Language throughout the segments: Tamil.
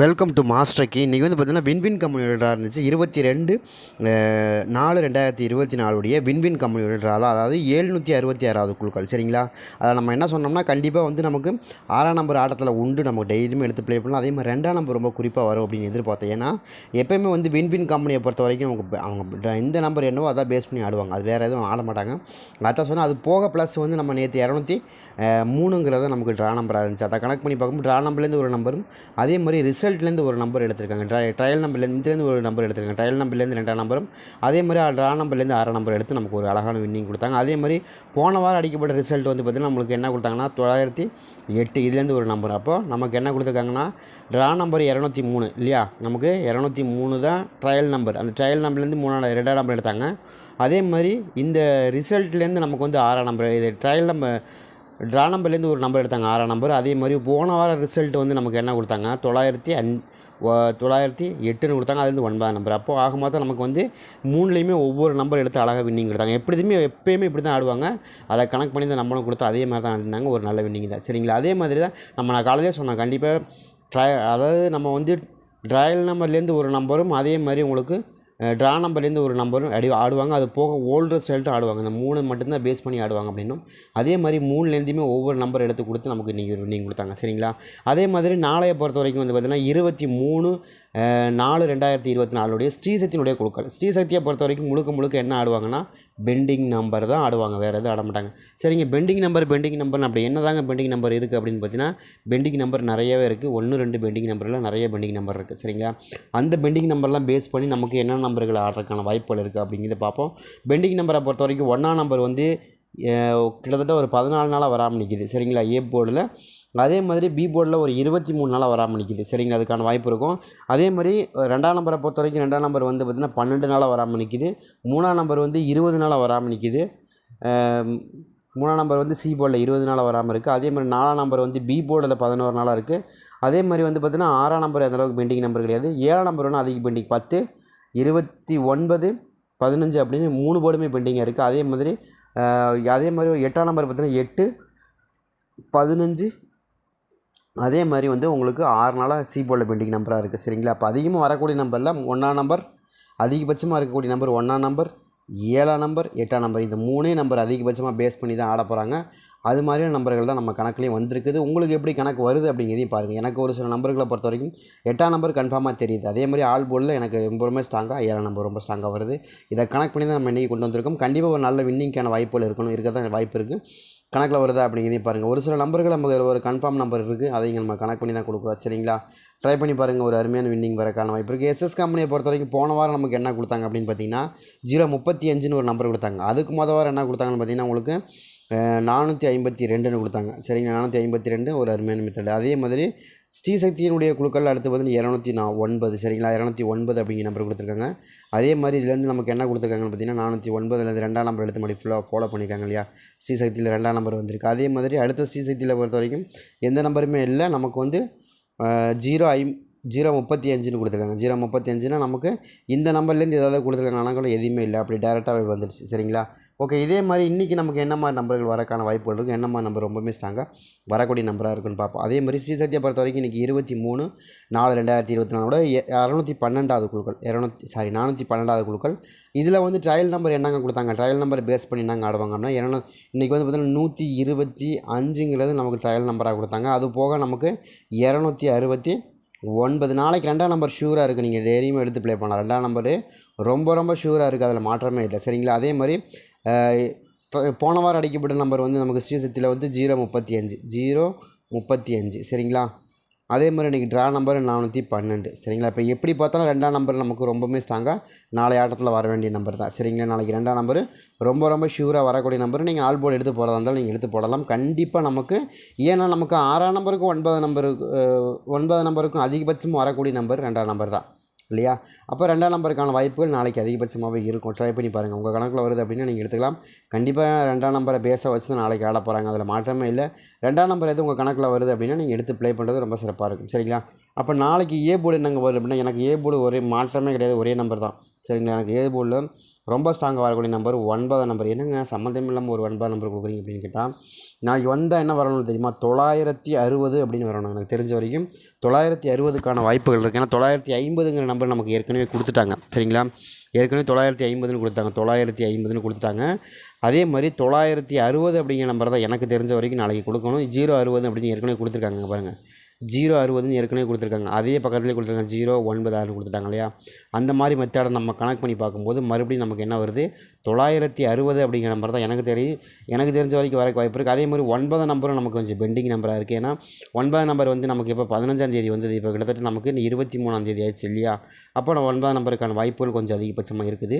வெல்கம் டு மாஸ்டர் கி இன்றைக்கி வந்து பார்த்திங்கன்னா வின்வின் கம்பெனியோட இருந்துச்சு. இருபத்தி ரெண்டு நாலு ரெண்டாயிரத்தி இருபத்தி நாலுடைய வின்வின் கம்பெனியோட தான். அதாவது ஏழ்நூற்றி அறுபத்தி ஆறாவது குழுக்கள். சரிங்களா? அதை நம்ம என்ன சொன்னோம்னா கண்டிப்பாக வந்து நமக்கு ஆறாம் நம்பர் ஆட்டத்தில் உண்டு. நம்ம டெய்லியுமே எடுத்து ப்ளே பண்ணலாம். அதே மாதிரி ரெண்டாம் நம்பர் ரொம்ப குறிப்பாக வரும் அப்படின்னு எதிர்பார்த்தேன். ஏன்னா எப்போயுமே வந்து வின்வின் கம்பெனியை பொறுத்த வரைக்கும் அவங்க அவங்க இந்த நம்பர் என்னவோ அதான் பேஸ் பண்ணி ஆடுவாங்க. அது வேறு எதுவும் ஆட மாட்டாங்க. அதான் சொன்னால் அது போக ப்ளஸ் வந்து நம்ம நேற்று இரநூத்தி மூணுங்கிறத நமக்கு ட்ரா நம்பராக இருந்துச்சு. அதை கணக்கு பண்ணி பார்க்கும்போது ட்ரா நம்பர்லேருந்து ஒரு நம்பரும் அதே மாதிரி ரிசல்ட்லேருந்து ஒரு நம்பர் எடுத்திருக்காங்க. ட்ரை ட்ரையல் நம்பர்லேருந்து இதுலேருந்து ஒரு நம்பர் எடுத்திருக்காங்க. ட்ரையல் நம்பர்லேருந்து ரெண்டாம் நம்பரும் அதே மாதிரி ட்ரா நம்பர்லேருந்து ஆறாம் நம்பர் எடுத்து நமக்கு ஒரு அழகான வின்னிங் கொடுத்தாங்க. அதே மாதிரி போன வாரம் அடிக்கப்பட்ட ரிசல்ட் வந்து பார்த்திங்கன்னா நம்மளுக்கு என்ன கொடுத்தாங்கன்னா தொள்ளாயிரத்தி எட்டு இதுலேருந்து ஒரு நம்பர். அப்போது நமக்கு என்ன கொடுத்துருக்காங்கன்னா ட்ரா நம்பர் இரநூத்தி மூணு இல்லையா? நமக்கு இரநூத்தி மூணு தான் ட்ரையல் நம்பர் அந்த ட்ரையல் நம்பர்லேருந்து மூணாம் ரெண்டாம் நம்பர் எடுத்தாங்க. அதே மாதிரி இந்த ரிசல்ட்லேருந்து நமக்கு வந்து ஆறாம் நம்பர் இது ட்ரையல் நம்பர் ட்ரா நம்பர்லேருந்து ஒரு நம்பர் எடுத்தாங்க ஆறாம் நம்பர் அதே மாதிரி போன வார ரிசல்ட் வந்து நமக்கு என்ன கொடுத்தாங்க? தொள்ளாயிரத்தி அன் தொள்ளாயிரத்தி எட்டுன்னு கொடுத்தாங்க அதுலேருந்து ஒன்பதாம் நம்பர் அப்போ ஆக மொத்தம் நமக்கு வந்து மூணுலேயுமே ஒவ்வொரு நம்பர் எடுத்து அழகாக வின்னிங் கொடுத்தாங்க. எப்படிதுமே எப்பயுமே இப்படி தான் ஆடுவாங்க. அதை கணக்கு பண்ணி தான் நம்மளும் கொடுத்து அதே மாதிரி தான் ஆடினாங்க. ஒரு நல்ல வின்னிங் தான். சரிங்களா? அதே மாதிரி தான் நம்ம நான் காலையிலே சொன்னேன் கண்டிப்பாக ட்ரை அதாவது நம்ம வந்து ட்ரையல் நம்பர்லேருந்து ஒரு நம்பரும் அதே மாதிரி உங்களுக்கு ட்ரா நம்பர்லேருந்து ஒரு நம்பரும் அடி ஆடுவாங்க. அது போக ஓல்டு ரிசல்ட்டும் ஆடுவாங்க. இந்த மூணு மட்டும்தான் பேஸ் பண்ணி ஆடுவாங்க அப்படின்னும். அதே மாதிரி மூணுலேருந்துமே ஒவ்வொரு நம்பர் எடுத்து கொடுத்து நமக்கு நீங்கள் நீங்கள் கொடுத்தாங்க. சரிங்களா? அதே மாதிரி நாளைய பொறுத்த வரைக்கும் வந்து பார்த்திங்கன்னா இருபத்தி மூணு நாலு ரெண்டாயிரத்தி இருபத்தி நாலுடைய ஸ்ரீசக்தியினுடைய குழுக்கள். ஸ்ரீசக்தியை பொறுத்த வரைக்கும் முழுக்க முழுக்க என்ன ஆடுவாங்கன்னா பெண்டிங் நம்பர் தான் ஆடுவாங்க. வேறு எதுவும் ஆட மாட்டாங்க. சரிங்க பெண்டிங் நம்பர் பெண்டிங் நம்பர் அப்படி என்ன தாங்க பெண்டிங் நம்பர் இருக்குது அப்படின்னு பார்த்தீங்கன்னா பெண்டிங் நம்பர் நிறையவே இருக்குது ஒன்று ரெண்டு பெண்டிங் நம்பரில் நிறைய பெண்டிங் நம்பர் இருக்குது சரிங்களா? அந்த பெண்டிங் நம்பர்லாம் பேஸ் பண்ணி நமக்கு என்ன நம்பர்கள் ஆடுறதுக்கான வாய்ப்புகள் இருக்குது அப்படிங்கிறத பார்ப்போம். பெண்டிங் நம்பரை பொறுத்த வரைக்கும் ஒன்றாம் நம்பர் வந்து கிட்டத்தட்ட ஒரு பதினாலு நாளாக வராமல் நிற்கிது சரிங்களா? ஏ போர்டில் அதே மாதிரி பி போர்டில் ஒரு இருபத்தி மூணு நாளாக வராமல் நிற்கிது சரிங்களா அதுக்கான வாய்ப்பு இருக்கும். அதே மாதிரி ரெண்டாம் நம்பரை பொறுத்த வரைக்கும் ரெண்டாம் நம்பர் வந்து பார்த்திங்கன்னா பன்னெண்டு நாளாக வராமல் நிற்கிது மூணாம் நம்பர் வந்து இருபது நாளாக வராமல் நிற்கிது மூணாம் நம்பர் வந்து சி போர்டில் இருபது நாளாக வராமல் இருக்குது அதே மாதிரி நாலாம் நம்பர் வந்து பி போர்டில் பதினோரு நாளாக இருக்குது அதே மாதிரி வந்து பார்த்திங்கன்னா ஆறாம் நம்பர் அந்த அளவுக்கு பெண்டிங் நம்பர் கிடையாது. ஏழாம் நம்பர் ஒன்று அதிக பெண்டிங் பத்து இருபத்தி ஒன்பது பதினஞ்சு அப்படின்னு மூணு போர்டுமே பெண்டிங்காக இருக்குது அதே மாதிரி அதே மாதிரி எட்டாம் நம்பர் பார்த்தீங்கன்னா எட்டு பதினஞ்சு. அதே மாதிரி வந்து உங்களுக்கு ஆறு நாளாக சி போர்டில் பெண்டிங் நம்பராக இருக்குது சரிங்களா? அப்போ அதிகமாக வரக்கூடிய நம்பரில் ஒன்றாம் நம்பர் அதிகபட்சமாக இருக்கக்கூடிய நம்பர் ஒன்றாம் நம்பர் ஏழாம் நம்பர் எட்டாம் நம்பர். இந்த மூணே நம்பர் அதிகபட்சமாக பேஸ் பண்ணி தான் ஆட போகிறாங்க அது மாதிரியான நம்பர்கள் தான் நம்ம கணக்குலேயும் வந்திருக்குது. உங்களுக்கு எப்படி கணக்கு வருது அப்படிங்கிறதையும் பாருங்கள் எனக்கு ஒரு சில நம்பர்களை பொறுத்த வரைக்கும் எட்டாம் நம்பர் கன்ஃபார்மாக தெரியுது. அதே மாதிரி ஆல் போர்டில் எனக்கு ரொம்ப ரொம்ப ஸ்ட்ராங்காக ஏழாம் நம்பர் ரொம்ப ஸ்ட்ராங்காக வருது. இதை கணக்கு பண்ணி தான் நம்ம இன்றைக்கி கொண்டு வந்திருக்கோம். கண்டிப்பாக ஒரு நல்ல வின்னிங்க்கான வாய்ப்புகள் இருக்கணும். இருக்க தான் வாய்ப்பு இருக்குது கணக்கில் வருதா அப்படிங்கிறதையும் பாருங்கள் ஒரு சில நம்பர்கள் நமக்கு ஒரு கன்ஃபார்ம் நம்பர் இருக்குது அதை நம்ம கணக்கு பண்ணி தான் கொடுக்குறோம். சரிங்களா? ட்ரை பண்ணி பாருங்கள் ஒரு அருமையான வின்னிங் வரக்கான வாய்ப்பு இருக்குது எஸ்எஸ் கம்பெனியை பொறுத்த வரைக்கும் போன வாரம் நமக்கு என்ன கொடுத்தாங்க அப்படின்னு பார்த்தீங்கன்னா ஜீரோ முப்பத்தி அஞ்சுன்னு ஒரு நம்பர் கொடுத்தாங்க. அதுக்கு மொதல் வாரம் என்ன கொடுத்தாங்கன்னு பார்த்தீங்கன்னா உங்களுக்கு நானூற்றி ஐம்பத்தி ரெண்டுன்னு கொடுத்தாங்க. சரிங்களா? நானூற்றி ஐம்பத்தி ரெண்டு ஒரு அருமையான மெத்தட் அதே மாதிரி ஸ்ரீசக்தியினுடைய குழுக்கள் அடுத்து வந்து இரநூத்தி நா ஒன்பது சரிங்களா? இரநூத்தி ஒன்பது அப்படிங்கிற நம்பர் கொடுத்துருக்காங்க. அதே மாதிரி இதுலேருந்து நமக்கு என்ன கொடுத்துருக்காங்கன்னு பார்த்தீங்கன்னா நானூற்றி ஒன்பதுலேருந்து ரெண்டாம் நம்பர் எடுத்து மாதிரி ஃபுல்லாக ஃபாலோ பண்ணியிருக்காங்க இல்லையா? ஸ்ரீசக்தியில் ரெண்டாம் நம்பர் வந்திருக்கு. அதே மாதிரி அடுத்த ஸ்ரீசக்தியில் பொறுத்த வரைக்கும் எந்த நம்பருமே இல்லை. நமக்கு வந்து ஜீரோ ஐ ஜீரோ முப்பத்தி அஞ்சுன்னு கொடுத்துருக்காங்க. ஜீரோ முப்பத்தி அஞ்சுனா நமக்கு இந்த நம்பர்லேருந்து ஏதாவது கொடுத்துருக்காங்க. ஆனால் கூட எதுவுமே இல்லை. அப்படி டேரெக்டாகவே வந்துடுச்சு சரிங்களா? ஓகே இதே மாதிரி இன்றைக்கி நமக்கு என்ன மாதிரி நம்பர்கள் வரக்கான வாய்ப்புகள் இருக்குது என்ன மாதிரி நம்பர் ரொம்பவுமே ஸ்ட்ராங்காக வரக்கூடிய நம்பராக இருக்குன்னு பார்ப்போம். அதே மாதிரி ஸ்ரீசக்தியை பொறுத்த வரைக்கும் இன்றைக்கி இருபத்தி மூணு நாலு ரெண்டாயிரத்தி இருபத்தி நாலோட இரநூத்தி பன்னெண்டாவது குழுக்கள். இரநூத்தி சாரி நானூற்றி பன்னெண்டாவது குழுக்கள். இதில் வந்து ட்ரையல் நம்பர் என்னங்க கொடுத்தாங்க? ட்ரையல் நம்பர் பேஸ் பண்ணி நாங்கள் ஆடுவாங்கன்னா இரநூ இன்றைக்கி வந்து பார்த்திங்கன்னா நூற்றி இருபத்தி அஞ்சுங்கிறது நமக்கு ட்ரையல் நம்பராக கொடுத்தாங்க. அது போக நமக்கு இரநூத்தி அறுபத்தி ஒன்பது. நாளைக்கு ரெண்டாம் நம்பர் ஷூராக இருக்குது நீங்கள் டெய்லியுமே எடுத்து ப்ளே பண்ணலாம். ரெண்டாம் நம்பரு ரொம்ப ரொம்ப ஷூராக இருக்குது அதில் மாற்றமே இல்லை. சரிங்களா? அதே மாதிரி போன வாரம் அடிக்கப்பட்ட நம்பர் வந்து நமக்கு ஸ்ரீசக்தியில் வந்து ஜீரோ முப்பத்தி அஞ்சு ஜீரோ முப்பத்தி அஞ்சு. சரிங்களா? அதே மாதிரி இன்றைக்கி ட்ரா நம்பர் நானூற்றி பன்னெண்டு. சரிங்களா? இப்போ எப்படி பார்த்தாலும் ரெண்டாம் நம்பர் நமக்கு ரொம்பவுமே ஸ்ட்ராங்காக நாளை ஆட்டத்தில் வர வேண்டிய நம்பர் தான். சரிங்களா? நாளைக்கு ரெண்டாம் நம்பர் ரொம்ப ரொம்ப ஷூராக வரக்கூடிய நம்பர் நீங்கள் ஆல் போர்டு எடுத்து போகிறதா இருந்தாலும் நீங்கள் எடுத்து போடலாம். கண்டிப்பாக நமக்கு ஏன்னா நமக்கு ஆறாம் நம்பருக்கும் ஒன்பதாம் நம்பருக்கு ஒன்பதாம் நம்பருக்கும் அதிகபட்சமும் வரக்கூடிய நம்பர் ரெண்டாம் நம்பர் தான். இல்லையா? அப்போ ரெண்டாம் நம்பருக்கான வாய்ப்புகள் நாளைக்கு அதிகபட்சமாகவே இருக்கும். ட்ரை பண்ணி பாருங்கள் உங்கள் கணக்கில் வருது அப்படின்னா நீங்கள் எடுத்துக்கலாம். கண்டிப்பாக ரெண்டாம் நம்பரை பேச வச்சு தான் நாளைக்கு ஆட போகிறாங்க அதில் மாற்றமே இல்லை. ரெண்டாம் நம்பர் எது உங்கள் கணக்கில் வருது அப்படின்னா நீங்கள் எடுத்து ப்ளே பண்ணுறது ரொம்ப சிறப்பாக இருக்கும். சரிங்களா? அப்போ நாளைக்கு ஏ போர்டு என்னங்க வருது அப்படின்னா எனக்கு ஏ போர்டு ஒரே மாற்றமே கிடையாது. ஒரே நம்பர் தான். சரிங்களா? எனக்கு ஏ போர்டில் ரொம்ப ஸ்ட்ராங்காக வரக்கூடிய நம்பர் ஒன்பதாம் நம்பர் என்னங்க? சம்மந்தம் இல்லாமல் ஒரு ஒன்பதாம் நம்பர் கொடுக்குறீங்க அப்படின்னு கேட்டால் நாளைக்கு வந்தால் என்ன வரணும்னு தெரியுமா? தொள்ளாயிரத்தி அறுபது அப்படின்னு வரணும். எனக்கு தெரிஞ்ச வரைக்கும் தொள்ளாயிரத்தி அறுபதுக்கான வாய்ப்புகள் இருக்குது ஏன்னா தொள்ளாயிரத்தி ஐம்பதுங்கிற நம்பர் நமக்கு ஏற்கனவே கொடுத்துட்டாங்க. சரிங்களா? ஏற்கனவே தொள்ளாயிரத்தி ஐம்பதுன்னு கொடுத்தாங்க. தொள்ளாயிரத்தி ஐம்பதுன்னு கொடுத்துட்டாங்க. அதே மாதிரி தொள்ளாயிரத்தி அறுபது அப்படிங்கிற நம்பர் தான் எனக்கு தெரிஞ்ச வரைக்கும் நாளைக்கு கொடுக்கணும். ஜீரோ அறுபது அப்படின்னு ஏற்கனவே கொடுத்துருக்காங்க. பாருங்கள் ஜீரோ அறுபதுன்னு ஏற்கனவே கொடுத்துருக்காங்க. அதே பக்கத்துலேயே கொடுத்துருக்காங்க. ஜீரோ ஒன்பது ஆறு கொடுத்துட்டாங்க இல்லையா? அந்த மாதிரி மெத்தடை நம்ம கனெக்ட் பண்ணி பார்க்கும்போது மறுபடியும் நமக்கு என்ன வருது? தொள்ளாயிரத்தி அறுபது அப்படிங்கிற நம்பர் தான் எனக்கு தெரியும். எனக்கு தெரிஞ்ச வரைக்கும் வரக்கு வாய்ப்பு இருக்குது அதே மாதிரி ஒன்பது நம்பரும் நமக்கு கொஞ்சம் பெண்டிங் நம்பராக இருக்குது ஏன்னா ஒன்பது நம்பர் வந்து நமக்கு இப்போ பதினஞ்சாம் தேதி வந்தது? இப்போ கிட்டத்தட்ட நமக்கு இருபத்தி மூணாம் தேதி ஆயிடுச்சு இல்லையா? அப்போ நம்ம ஒன்பதாம் நம்பருக்கான வாய்ப்புகள் கொஞ்சம் அதிகபட்சமாக இருக்குது.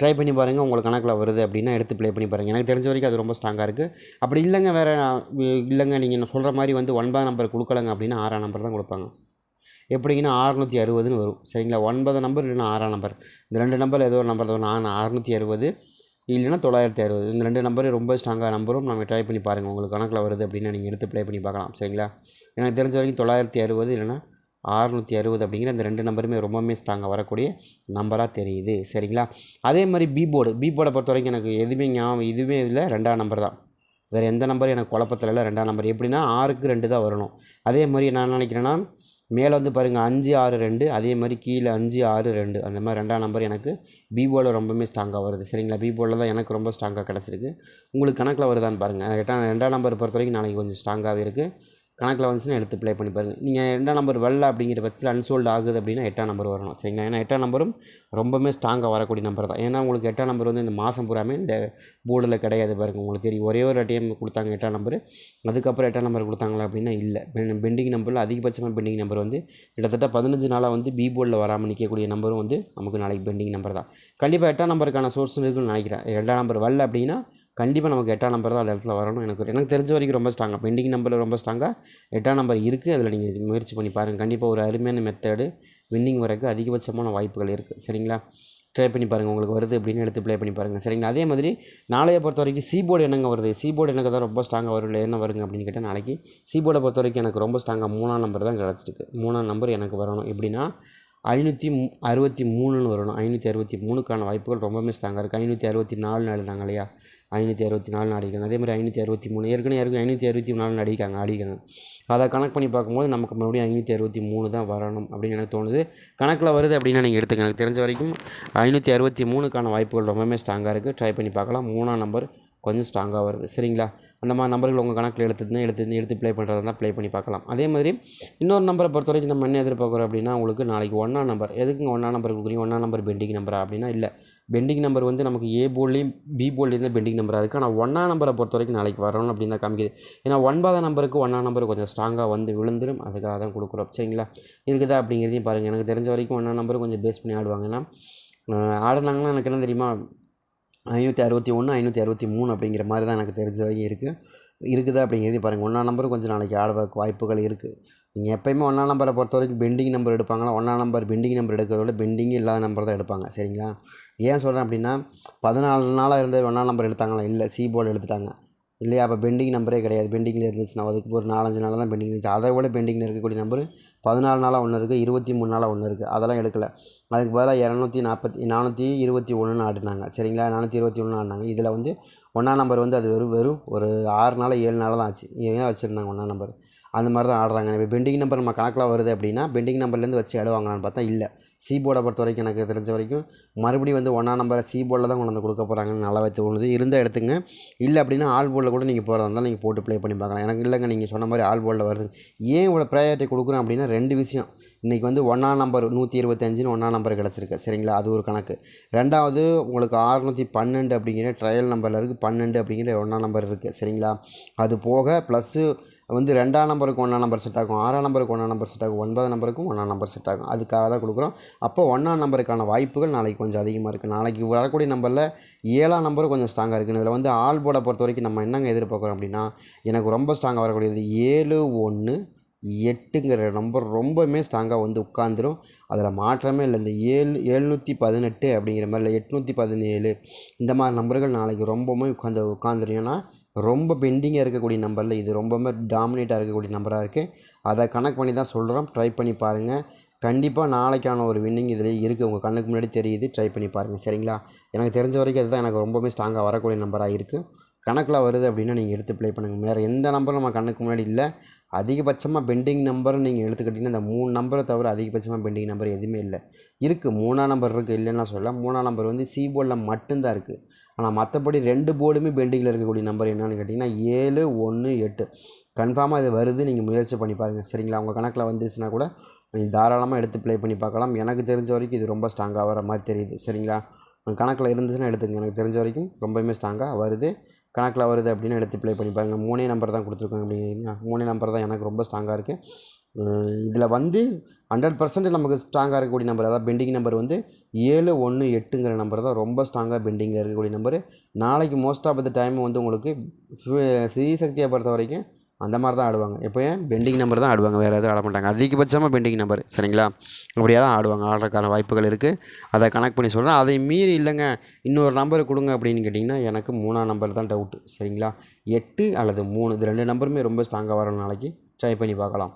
ட்ரை பண்ணி பாருங்கள் உங்களுக்கு கணக்கில் வருது அப்படின்னா எடுத்து ப்ளே பண்ணி பாருங்கள் எனக்கு தெரிஞ்ச வரைக்கும் அது ரொம்ப ஸ்ட்ராங்காக இருக்குது அப்படி இல்லைங்க வேறு இல்லைங்க நீங்கள் சொல்கிற மாதிரி வந்து ஒன்பதாம் நம்பர் கொடுக்கலங்க அப்படின்னா ஆறாம் நம்பர் தான் கொடுப்பாங்க. எப்படிங்கன்னா அறுநூற்றி அறுபதுன்னு வரும். சரிங்களா? ஒன்பது நம்பர் இல்லைன்னா ஆறாம் நம்பர் இந்த ரெண்டு நம்பர் ஏதோ ஒரு நம்பர் தான் நான் அறுநூற்றி அறுபது இல்லைன்னா தொள்ளாயிரத்தி அறுபது. இந்த ரெண்டு நம்பரும் ரொம்ப ஸ்ட்ராங்காக நம்பரும் நம்ம ட்ரை பண்ணி பாருங்கள் உங்களுக்கு கணக்கில் வருது அப்படின்னா நீங்கள் எடுத்து ப்ளே பண்ணி பார்க்கலாம். சரிங்களா? எனக்கு தெரிஞ்ச வரைக்கும் தொள்ளாயிரத்தி அறுபது இல்லைன்னா அறுநூற்றி அறுபது அப்படிங்கிற இந்த ரெண்டு நம்பருமே ரொம்பவுமே ஸ்ட்ராங்காக வரக்கூடிய நம்பராக தெரியுது. சரிங்களா? அதே மாதிரி பி போர்டு பி போர்டை பொறுத்த வரைக்கும் எனக்கு எதுவுமே ஞாபகம் இதுவுமே இல்லை. ரெண்டாம் நம்பர் தான். வேறு எந்த நம்பரும் எனக்கு குழப்பத்தில் இல்லை. ரெண்டாம் நம்பர். எப்படின்னா ஆறுக்கு ரெண்டு தான் வரணும். அதே மாதிரி நான் நினைக்கிறேன்னா மேலே வந்து பாருங்கள் அஞ்சு ஆறு ரெண்டு. அதே மாதிரி கீழே அஞ்சு ஆறு ரெண்டு. அந்த மாதிரி ரெண்டாம் நம்பர் எனக்கு பீபோவில் ரொம்பவுமே ஸ்ட்ராங்காக வருது. சரிங்களா? பி தான் எனக்கு ரொம்ப ஸ்ட்ராங்காக கிடச்சிருக்கு. உங்களுக்கு கணக்கில் வருதான்னு பாருங்கள் எட்டாம் ரெண்டாம் நம்பர் பொறுத்த வரைக்கும் நாளைக்கு கொஞ்சம் ஸ்ட்ராங்காகவே இருக்குது கணக்கில் வந்துச்சுன்னா எடுத்து ப்ளே பண்ணி பாருங்கள் நீங்கள் ரெண்டாம் நம்பர் வரல அப்படிங்கிற பட்சத்தில் அன்சோல்டு ஆகுது அப்படின்னா எட்டாம் நம்பர் வரணும். சரிங்களா? ஏன்னா எட்டாம் நம்பரும் ரொம்பவுமே ஸ்ட்ராங்காக வரக்கூடிய நம்பர் தான். ஏன்னா உங்களுக்கு எட்டாம் நம்பர் வந்து இந்த மாதம் பூராமே இந்த போர்டில் கிடையாது பாருங்கள் உங்களுக்கு தெரியும். ஒரே ஒரு டைம் கொடுத்தாங்க எட்டாம் நம்பர் அதுக்கப்புறம் எட்டாம் நம்பர் கொடுத்தாங்களா அப்படின்னா இல்லை. பெண்டிங் நம்பரில் அதிகபட்சமாக பெண்டிங் நம்பர் வந்து கிட்டத்தட்ட பதினஞ்சு நாளாக வந்து பி போர்டில் வராமல் நிற்கக்கூடிய நம்பரும் வந்து நமக்கு நாளைக்கு பெண்டிங் நம்பர் தான். கண்டிப்பாக எட்டாம் நம்பருக்கான சோர்ஸ் இருக்குன்னு நினைக்கிறேன். ரெண்டாம் நம்பர் வரல அப்படின்னா கண்டிப்பாக நமக்கு எட்டாம் நம்பர் தான் அந்த இடத்துல வரணும். எனக்கு எனக்கு தெரிஞ்ச வரைக்கும் ரொம்ப ஸ்ட்ராங்காக பெண்டிங் நம்பரில் ரொம்ப ஸ்ட்ராங்காக எட்டாம் நம்பர் இருக்குது அதில் நீங்கள் முயற்சி பண்ணி பாருங்கள் கண்டிப்பாக ஒரு அருமையான மெத்தடு வின்னிங் வரக்கு அதிகபட்சமான வாய்ப்புகள் இருக்குது சரிங்களா? ட்ரை பண்ணி பாருங்கள் உங்களுக்கு வருது அப்படின்னு எடுத்து ப்ளே பண்ணி பாருங்கள் சரிங்களா? அதே மாதிரி நாளையை பொறுத்த வரைக்கும் சீபோர்டு என்னங்க வருது? சீபோர்டு எனக்கு தான் ரொம்ப ஸ்ட்ராங்காக வரும் இல்லை என்ன வருங்க அப்படின்னு கேட்டால் நாளைக்கு சீபோர்டை பொறுத்த வரைக்கும் எனக்கு ரொம்ப ஸ்ட்ராங்காக மூணாம் நம்பர் தான் கிடச்சிருக்கு. மூணாம் நம்பர் எனக்கு வரணும். எப்படின்னா ஐநூற்றி அறுபத்தி மூணுன்னு வரணும். ஐநூற்றி அறுபத்தி மூணுக்கான வாய்ப்புகள் ரொம்பவுமே ஸ்ட்ராங்காக இருக்குது ஐநூற்றி அறுபத்தி நாலு நாடுனாங்க இல்லையா? ஐநூற்றி அறுபத்தி நாலு அடிக்கிறாங்க அதே மாதிரி ஐநூற்றி அறுபத்தி மூணு ஏற்கனவே யாருக்கும் ஐநூற்றி அறுபத்தி நாலு அடிக்காங்க அடிக்கிறாங்க அதை கணக்கு பண்ணி பார்க்கும்போது நமக்கு மறுபடியும் ஐநூற்றி அறுபத்தி மூணு தான் வரணும் அப்படின்னு எனக்கு தோணுது. கணக்கில் வருது அப்படின்னா நீங்கள் எடுத்துக்க எனக்கு தெரிஞ்ச வரைக்கும் ஐநூற்றி அறுபத்தி மூணுக்கான வாய்ப்புகள் ரொம்பவுமே ஸ்ட்ராங்காக இருக்குது ட்ரை பண்ணி பார்க்கலாம். மூணாம் நம்பர் கொஞ்சம் ஸ்ட்ராங்காக வருது. சரிங்களா? அந்த மாதிரி நம்பர்கள் உங்கள் கணக்கில் எடுத்துருந்து எடுத்து எடுத்து ப்ளே பண்ணுறதா இருந்தால் ப்ளே பண்ணி பார்க்கலாம். அதே மாதிரி இன்னொரு நம்பரை பொறுத்த வரைக்கும் நம்ம என்ன எதிர்பார்க்குறோம் அப்படின்னா உங்களுக்கு நாளைக்கு ஒன்றா நம்பர் எதுக்குங்க ஒன்றா நம்பர் கொடுக்குறீங்க? ஒன்றா நம்பர் பெண்டிங் நம்பரா அப்படின்னா இல்லை. பெண்டிங் நம்பர் வந்து நமக்கு ஏ போர்ட்லேயும் பி போர்ட்லேயும் தான் பெண்டிங் நம்பராக இருக்குது ஆனால் ஒன்றா நம்பரை பொறுத்த வரைக்கும் நாளைக்கு வரணும் அப்படின்னு தான் காமிக்குது. ஏன்னா ஒன்பதாம் நம்பருக்கு ஒன்றா நம்பர் கொஞ்சம் ஸ்ட்ராங்காக வந்து விழுந்துடும் அதுக்காக தான் கொடுக்குறோம். சரிங்களா? இருக்குதா அப்படிங்கிறதையும் பாருங்கள் எனக்கு தெரிஞ்ச வரைக்கும் ஒன்றா நம்பர் கொஞ்சம் பேஸ் பண்ணி ஆடுவாங்கன்னா ஆடினாங்கன்னா ஆடுனாங்கன்னா எனக்கு என்ன தெரியுமா? ஐநூற்றி அறுபத்தி ஒன்று ஐநூற்றி அறுபத்தி மூணு அப்படிங்கிற மாதிரி தான் எனக்கு தெரிஞ்ச வரைக்கும் இருக்குது இருக்குதா அப்படிங்கிறதையும் பாருங்கள் ஒன்றா நம்பரும் கொஞ்சம் நாளைக்கு ஆட வாய்ப்புகள் இருக்குது நீங்கள் எப்போயுமே ஒன்றா நம்பரை பொறுத்த வரைக்கும் பெண்டிங் நம்பர் எடுப்பாங்களா? ஒன்றா நம்பர் பெண்டிங் நம்பர் எடுக்கிறத விட பெண்டிங்கே இல்லாத நம்பர் தான் எடுப்பாங்க. சரிங்களா? ஏன் சொல்கிறேன் அப்படின்னா பதினாலு நாளாக இருந்த ஒன்றா நம்பர் எடுத்தாங்களா? இல்லை சி போர்டு எடுத்துட்டாங்க. இல்லையா? அப்போ பெண்டிங் நம்பரே கிடையாது. பெண்டிங்கில் இருந்துச்சுன்னா அதுக்கு ஒரு நாலஞ்சு நாள் தான் பெண்டிங் இருந்துச்சு. அதை விட பெண்டிங்கில் இருக்கக்கூடிய நம்பர் பதினாலு நாளாக ஒன்று இருக்குது இருபத்தி மூணு நாளாக ஒன்று இருக்குது அதெல்லாம் எடுக்கலை. அதுக்கு பதிலாக இரநூத்தி நாற்பத்தி நானூற்றி இருபத்தி ஒன்றுன்னு ஆடினாங்க சரிங்களா? நானூற்றி இருபத்தி ஒன்று ஆடினாங்க இதில் வந்து ஒன்றா நம்பர் வந்து அது வெறும் வெறும் ஒரு ஆறு நாள் ஏழு நாள் தான் ஆச்சு. ஏன் வச்சுருந்தாங்க ஒன்றா நம்பர் அந்த மாதிரி தான் ஆடுறாங்க. இப்போ பெண்டிங் நம்பர் நம்ம கணக்கில் வருது அப்படின்னா பெண்டிங் நம்பர்லேருந்து வச்சு ஆடுவாங்களான்னு பார்த்தா இல்லை. சி போர்டை பொறுத்த வரைக்கும் எனக்கு தெரிஞ்ச வரைக்கும் மறுபடியும் வந்து ஒன்றா நம்பரை சி போர்டில் தான் கொண்டு வந்து கொடுக்க போகிறாங்கன்னு நல்லா வைத்து தோணுது. இருந்தால் எடுத்துங்க. இல்லை அப்படின்னா ஆல் போர்டில் கூட நீங்கள் போகிறதா இருந்தால் நீங்கள் போட்டு ப்ளே பண்ணி பார்க்கலாம். எனக்கு இல்லைங்க நீங்கள் சொன்ன மாதிரி ஆல் போர்டில் வருது. ஏன் இவ்வளோ ப்ரையாரிட்டி கொடுக்குறேன் அப்படின்னா ரெண்டு விஷயம். இன்றைக்கி வந்து ஒன்றாம் நம்பர் நூற்றி இருபத்தஞ்சுன்னு ஒன்றாம் நம்பர் கிடச்சிருக்கு. சரிங்களா? அது ஒரு கணக்கு. ரெண்டாவது உங்களுக்கு ஆறுநூற்றி பன்னெண்டு அப்படிங்கிற ட்ரையல் நம்பரில் இருக்குது பன்னெண்டு அப்படிங்கிற ஒன்றாம் நம்பர் இருக்குது சரிங்களா? அது போக ப்ளஸ்ஸு வந்து ரெண்டாம் நம்பருக்கு ஒன்றா நம்பர் செட் ஆகும். ஆறாம் நம்பருக்கு ஒன்றா நம்பர் செட் ஆகும். ஒன்பதாம் நம்பருக்கும் ஒன்றா நம்பர் செட் ஆகும். அதுக்காக தான் கொடுக்குறோம். அப்போ ஒன்றாம் நம்பருக்கான வாய்ப்புகள் நாளைக்கு கொஞ்சம் அதிகமாக இருக்குது நாளைக்கு வரக்கூடிய நம்பரில் ஏழாம் நம்பரும் கொஞ்சம் ஸ்ட்ராங்காக இருக்குது இதில் வந்து ஆல் போர்டை பொறுத்த வரைக்கும் நம்ம என்னங்க எதிர்பார்க்குறோம் அப்படின்னா எனக்கு ரொம்ப ஸ்ட்ராங்காக வரக்கூடியது ஏழு ஒன்று எட்டுங்கிற நம்பர் ரொம்பவுமே ஸ்ட்ராங்காக வந்து உட்காந்துரும் அதில் மாற்றமே இல்லை. இந்த ஏழு எழுநூற்றி பதினெட்டு அப்படிங்கிற மாதிரி இல்லை எட்நூற்றி பதினேழு இந்த மாதிரி நம்பர்கள் நாளைக்கு ரொம்பவுமே உட்காந்து உட்காந்துரும் ஏன்னா ரொம்ப பெண்டிங்காக இருக்கக்கூடிய நம்பரில் இது ரொம்பவுமே டாமினேட்டாக இருக்கக்கூடிய நம்பராக இருக்குது அதை கணக்கு பண்ணி தான் சொல்கிறோம் ட்ரை பண்ணி பாருங்கள் கண்டிப்பாக நாளைக்கான ஒரு வின்னிங் இதில் இருக்குது உங்கள் கண்ணுக்கு முன்னாடி தெரியுது. ட்ரை பண்ணி பாருங்கள் சரிங்களா? எனக்கு தெரிஞ்ச வரைக்கும் அதுதான் எனக்கு ரொம்பவுமே ஸ்ட்ராங்காக வரக்கூடிய நம்பராக இருக்குது கணக்கில் வருது அப்படின்னா நீங்கள் எடுத்து ப்ளே பண்ணுங்கள் வேறு எந்த நம்பரும் நம்ம கண்ணுக்கு முன்னாடி இல்லை. அதிகபட்சமாக பெண்டிங் நம்பர் நீங்கள் எடுத்துக்கிட்டிங்கன்னா இந்த மூணு நம்பரை தவிர அதிகபட்சமாக பெண்டிங் நம்பர் எதுவுமே இல்லை. இருக்குது மூணாம் நம்பர் இருக்குது இல்லைன்னா சொல்ல மூணாம் நம்பர் வந்து சிபோர்டில் மட்டும்தான் இருக்குது ஆனால் மற்றபடி ரெண்டு போர்டுமே பெண்டிங்கில் இருக்கக்கூடிய நம்பர் என்னென்னு கேட்டிங்கன்னா ஏழு ஒன்று எட்டு. கன்ஃபார்மாக இது வருது நீங்கள் முயற்சி பண்ணி பாருங்கள் சரிங்களா? உங்கள் கணக்கில் வந்துச்சுன்னா கூட நீங்கள் தாராளமாக எடுத்து ப்ளே பண்ணி பார்க்கலாம். எனக்கு தெரிஞ்ச வரைக்கும் இது ரொம்ப ஸ்ட்ராங்காக வர மாதிரி தெரியுது. சரிங்களா? கணக்கில் இருந்துச்சுன்னா எடுத்துங்க எனக்கு தெரிஞ்ச வரைக்கும் ரொம்பவுமே ஸ்ட்ராங்காக வருது. கணக்கில் வருது அப்படின்னு எடுத்து ப்ளே பண்ணி பாருங்கள் மூணே நம்பர் தான் கொடுத்துருக்கோம் அப்படின்னா மூணே நம்பர் தான் எனக்கு ரொம்ப ஸ்ட்ராங்காக இருக்குது இதில் வந்து ஹண்ட்ரட் பர்சன்ட் நமக்கு ஸ்ட்ராங்காக இருக்கக்கூடிய நம்பர் அதாவது பெண்டிங் நம்பர் வந்து ஏழு ஒன்று எட்டுங்கிற நம்பர் தான் ரொம்ப ஸ்ட்ராங்காக பெண்டிங்கில் இருக்கக்கூடிய நம்பர் நாளைக்கு மோஸ்ட் ஆஃப் த டைம் வந்து உங்களுக்கு ஸ்ரீசக்தியை பொறுத்த வரைக்கும் அந்த மாதிரி தான் ஆடுவாங்க. எப்போயும் பெண்டிங் நம்பர் தான் ஆடுவாங்க. வேறு எதுவும் ஆட மாட்டாங்க அதிகபட்சமாக பெண்டிங் நம்பர் சரிங்களா? அப்படியே தான் ஆடுவாங்க. ஆடுறதுக்கான வாய்ப்புகள் இருக்குது அதை கனெக்ட் பண்ணி சொல்கிறேன் அதை மீறி இல்லைங்க. இன்னொரு நம்பர் கொடுங்க அப்படின்னு கேட்டிங்கன்னா எனக்கு மூணாம் நம்பர் தான் டவுட்டு சரிங்களா? எட்டு அல்லது மூணு இது ரெண்டு நம்பருமே ரொம்ப ஸ்ட்ராங்காக வர நாளைக்கு ட்ரை பண்ணி பார்க்கலாம்.